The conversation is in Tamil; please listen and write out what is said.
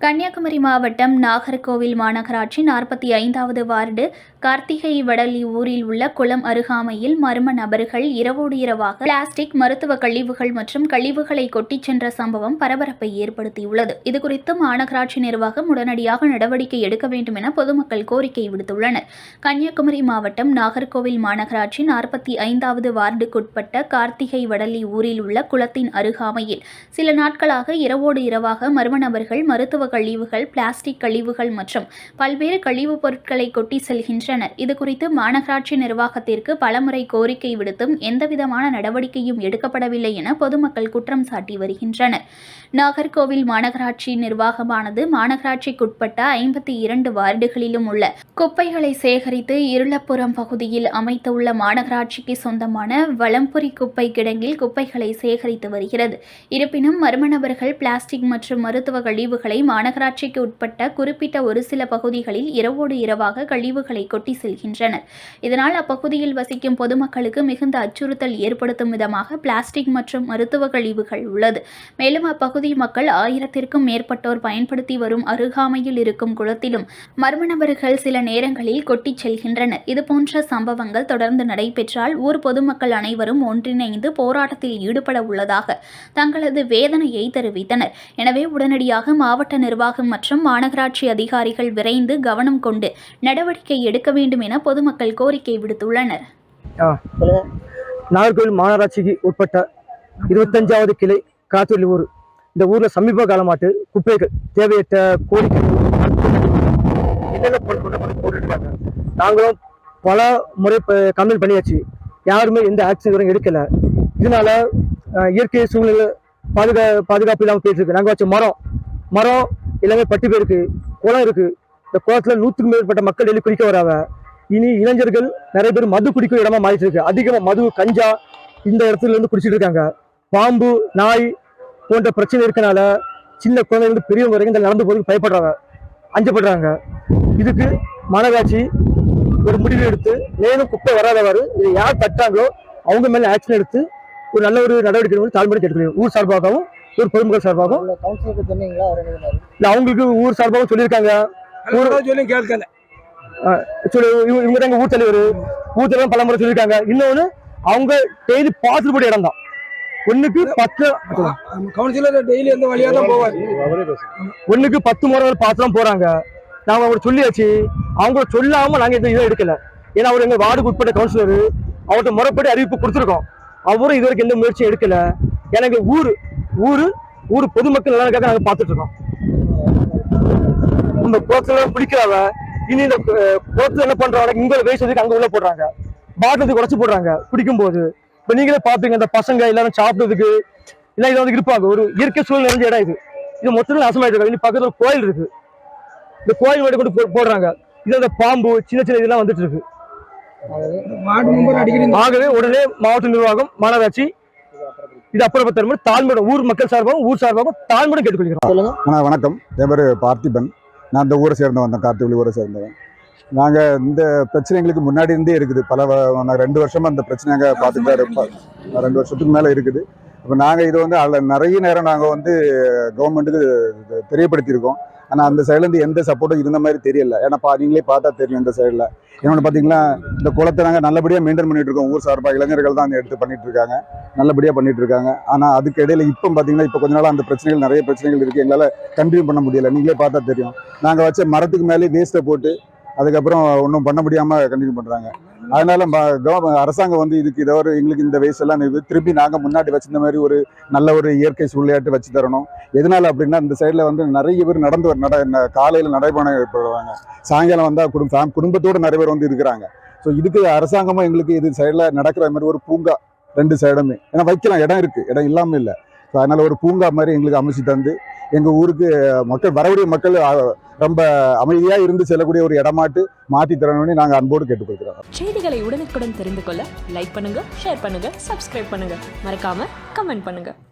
கன்னியாகுமரி மாவட்டம் நாகர்கோவில் மாநகராட்சி நாற்பத்தி ஐந்தாவது வார்டு கார்த்திகை வடலி ஊரில் உள்ள குளம் அருகாமையில் மர்ம நபர்கள் இரவோடு இரவாக பிளாஸ்டிக் மருத்துவ கழிவுகள் மற்றும் கழிவுகளை கொட்டிச் சென்ற சம்பவம் பரபரப்பை ஏற்படுத்தியுள்ளது. இதுகுறித்து மாநகராட்சி நிர்வாகம் உடனடியாக நடவடிக்கை எடுக்க வேண்டும் என பொதுமக்கள் கோரிக்கை விடுத்துள்ளனர். கன்னியாகுமரி மாவட்டம் நாகர்கோவில் மாநகராட்சி நாற்பத்தி ஐந்தாவது வார்டுக்குட்பட்ட கார்த்திகை வடலி ஊரில் உள்ள குளத்தின் அருகாமையில் சில நாட்களாக இரவோடு இரவாக மர்ம நபர்கள் மருத்துவ கழிவுகள் பிளாஸ்டிக் கழிவுகள் மற்றும் பல்வேறு கழிவுப் பொருட்களை கொட்டி செல்கின்றனர். இதுகுறித்து மாநகராட்சி நிர்வாகத்திற்கு பலமுறை கோரிக்கை விடுத்தும் எந்தவிதமான நடவடிக்கையும் எடுக்கப்படவில்லை என பொதுமக்கள் குற்றம் சாட்டி வருகின்றனர். நாகர்கோவில் மாநகராட்சி நிர்வாகமானது மாநகராட்சிக்குட்பட்ட ஐம்பத்தி இரண்டு வார்டுகளிலும் உள்ள குப்பைகளை சேகரித்து இருளப்புறம் பகுதியில் அமைத்துள்ள மாநகராட்சிக்கு சொந்தமான வளம்புரி குப்பை கிடங்கில் குப்பைகளை சேகரித்து வருகிறது. இருப்பினும் மர்ம நபர்கள் பிளாஸ்டிக் மற்றும் மருத்துவ கழிவுகளை மாநகராட்சிக்கு உட்பட்ட குறிப்பிட்ட ஒரு சில பகுதிகளில் இரவோடு இரவாக கழிவுகளை கொட்டி செல்கின்றனர். இதனால் அப்பகுதியில் வசிக்கும் பொதுமக்களுக்கு மிகுந்த அச்சுறுத்தல் ஏற்படுத்தும் விதமாக பிளாஸ்டிக் மற்றும் மருத்துவ கழிவுகள் உள்ளது. மேலும் அப்பகுதி மக்கள் ஆயிரத்திற்கும் மேற்பட்டோர் பயன்படுத்தி வரும் அருகாமையில் இருக்கும் குளத்திலும் மர்ம நபர்கள் சில நேரங்களில் கொட்டிச் செல்கின்றனர். இதுபோன்ற சம்பவங்கள் தொடர்ந்து நடைபெற்றால் ஊர் பொதுமக்கள் அனைவரும் ஒன்றிணைந்து போராட்டத்தில் ஈடுபட உள்ளதாக தங்களது வேதனையை தெரிவித்தனர். எனவே உடனடியாக மாவட்ட நிர்வாகம் மற்றும் மாநகராட்சி அதிகாரிகள் விரைந்து கவனம் கொண்டு நடவடிக்கை எடுக்க வேண்டும் என பொதுமக்கள் கோரிக்கை விடுத்துள்ளனர். நாகர்கோவில் மாநகராட்சிக்கு உட்பட்ட இருபத்தஞ்சாவது கிளை காத்தூர் ஊர். இந்த ஊரில் சமீப காலமாட்டு குப்பைகள் தேவையற்ற கோரிக்கை. என்னென்ன பொருள் கொண்டு வந்து போட்டுருக்காங்க நாங்களும் பல முறை கம்ப்ளைண்ட் பண்ணியாச்சு. யாருமே எந்த ஆக்ஷன் வரைக்கும் எடுக்கல. இதனால இயற்கை சூழ்நிலை பாதுகா பாதுகாப்பு இல்லாமல் போயிட்டு இருக்கு. நாங்கள் வச்ச மரம் மரம் எல்லாமே பட்டு போயிருக்கு. குளம் இருக்கு. இந்த குளத்துல நூற்றுக்கும் மேற்பட்ட மக்கள் டெய்லி குடிக்க வராங்க. இனி இளைஞர்கள் நிறைய பேர் மது குடிக்கும் இடமா மாறிட்டு இருக்கு. அதிகமாக மது கஞ்சா இந்த இடத்துல இருந்து குடிச்சிட்டு இருக்காங்க. பாம்பு நாய் போன்ற பிரச்சனை இருக்கனால சின்ன குழந்தைங்க இருந்து பெரியவங்க வரைக்கும் இந்த நடந்து போறதுக்கு பயப்படுறாங்க. அஞ்சப்படுறாங்க. இதுக்கு மாநகராட்சி ஒரு முடிவு எடுத்து மேலும் குப்பை வராதவாறு இதை யார் தட்டாங்களோ அவங்க மேல ஆக்ஷன் எடுத்து ஒரு நல்ல ஒரு நடவடிக்கை வந்து தாழ்மையை கேட்டுக்கிறேன். ஊர் சார்பாகவும் ஊர் பொதுமக்கள் சார்பாகவும்? இல்ல அவங்களுக்கு ஊர் சார்பாகவும் சொல்லியிருக்காங்க. ஊர் சொல்லி கேட்கல. சொல்லி இவங்க இவங்க தான் ஊர் தலைவர். ஊர் தலைவர் பல முறை சொல்லியிருக்காங்க. இன்னொன்னு அவங்க டெய்லி பார்த்துட்டு போட இடம் தான் ஒண்ணுக்கு பத்து கவுன்சிலர் டெய்லி எந்த வழியா தான் போவார். ஒண்ணுக்கு பத்து முறை பார்த்து தான் நாங்கள் நாங்க அவங்க சொல்லியாச்சு. அவங்க சொல்லாமல் நாங்கள் எந்த இதை எடுக்கல. ஏன்னா அவர் எங்கள் வார்டுக்கு உட்பட்ட கவுன்சிலரு அவர்கிட்ட முறைப்படி அறிவிப்பு கொடுத்துருக்கோம். அவரும் இது வரைக்கும் எந்த முயற்சியும் எடுக்கல. எனக்கு ஊர் ஊர் ஊர் பொதுமக்கள் நலனுக்காக நாங்கள் பார்த்துட்டு இருக்கோம் இந்த குளத்தில் பிடிக்கிறாங்க இனி இந்த குளத்தில் என்ன பண்ணுறாங்க இங்க வயசு வந்து அங்கே உள்ள போடுறாங்க. பாட்டிலுக்கு குறைச்சு போடுறாங்க பிடிக்கும் போது இப்போ நீங்களே பார்ப்பீங்க இந்த பசங்க எல்லாரும் சாப்பிட்றதுக்கு எல்லாம் இதை வந்து இருப்பாங்க ஒரு இயற்கை சூழல் நிறைஞ்ச இடம் இது. இது மொத்தத்தில் நாசமாயிட்டு இருக்கு. இனி பக்கத்தில் கோயில் இருக்குது இந்த கோயில் மட்டும் கொண்டு போடுறாங்க. இது அந்த பாம்பு சின்ன சின்ன இதெல்லாம் வந்துட்டு இருக்கு. ஆகவே உடனே மாவட்ட நிர்வாகம் மாநகராட்சி இது அப்புறப்படுத்த தாழ்மையோட ஊர் மக்கள் சார்பாகவும் ஊர் சார்பாகவும் தாழ்மையோட கேட்டுக்கொள்கிறோம். வணக்கம். என் பேர் பார்த்திபன். நான் இந்த ஊரை சேர்ந்தவன் தான் கார்த்திகை ஊரை சேர்ந்தவன். நாங்கள் இந்த பிரச்சனை எங்களுக்கு முன்னாடி இருந்தே இருக்குது. பல ரெண்டு வருஷமா இந்த பிரச்சனை நாங்கள் பார்த்துட்டு ரெண்டு வருஷத்துக்கு மேலே இருக்குது. இப்போ நாங்கள் இது வந்து அதில் நிறைய நேரம் நாங்கள் வந்து கவர்மெண்ட்டுக்கு தெரியப்படுத்தியிருக்கோம். ஆனால் அந்த சைட்லேருந்து எந்த சப்போர்ட்டும் இருந்த மாதிரி தெரியல. ஏன்னா பா நீங்களே பார்த்தா தெரியும் இந்த சைடில் இன்னொன்று பார்த்தீங்கன்னா இந்த குளத்தை நாங்கள் நல்லபடியாக மெயின்டைன் பண்ணிகிட்டு இருக்கோம். ஊர் சார்பாக இளைஞர்கள் தான் எடுத்து பண்ணிகிட்டு இருக்காங்க. நல்லபடியாக பண்ணிகிட்டு இருக்காங்க. ஆனால் அதுக்கு இடையில இப்போ பார்த்தீங்கன்னா இப்போ கொஞ்ச நாள் அந்த பிரச்சனைகள் நிறைய பிரச்சனைகள் இருக்குது எங்களால் கண்டினியூ பண்ண முடியலை. நீங்களே பார்த்தா தெரியும். நாங்கள் வச்ச மரத்துக்கு மேலே வேஸ்ட்டை போட்டு அதுக்கப்புறம் ஒன்றும் பண்ண முடியாமல் கண்டினியூ பண்ணுறாங்க அதனால அரசாங்கம் வந்து இதுக்கு ஏதோ ஒரு எங்களுக்கு இந்த வயசுலாம் இது திருப்பி நாங்கள் முன்னாடி வச்சிருந்த மாதிரி ஒரு நல்ல ஒரு இயற்கை சூழ்நிலையாட்டு வச்சு தரணும். எதனால அப்படின்னா இந்த சைடில் வந்து நிறைய பேர் நடந்து நட ந- காலையில் நடைபயணம் ஏற்படுவாங்க. சாயங்காலம் வந்தால் குடும்ப ஃபேம் குடும்பத்தோடு நிறைய பேர் வந்து இருக்கிறாங்க. ஸோ இதுக்கு அரசாங்கமும் எங்களுக்கு இது சைடில் நடக்கிற மாதிரி ஒரு பூங்கா ரெண்டு சைடுமே. ஏன்னா வைக்கலாம் இடம் இருக்குது இடம் இல்லாமல் இல்லை. ஸோ அதனால ஒரு பூங்கா மாதிரி எங்களுக்கு அமைச்சு தந்து எங்கள் ஊருக்கு மக்கள் வரக்கூடிய மக்கள் ரொம்ப அமைதியாக இருந்து செல்லக்கூடிய ஒரு இடமாட்டு மாற்றி தரணும்னு நாங்கள் அன்போடு கேட்டுக்கொள்கிறோம். செய்திகளை உடனுக்குடன் தெரிந்து கொள்ள லைக் பண்ணுங்க ஷேர் பண்ணுங்க சப்ஸ்கிரைப் பண்ணுங்க. மறக்காம கமெண்ட் பண்ணுங்க.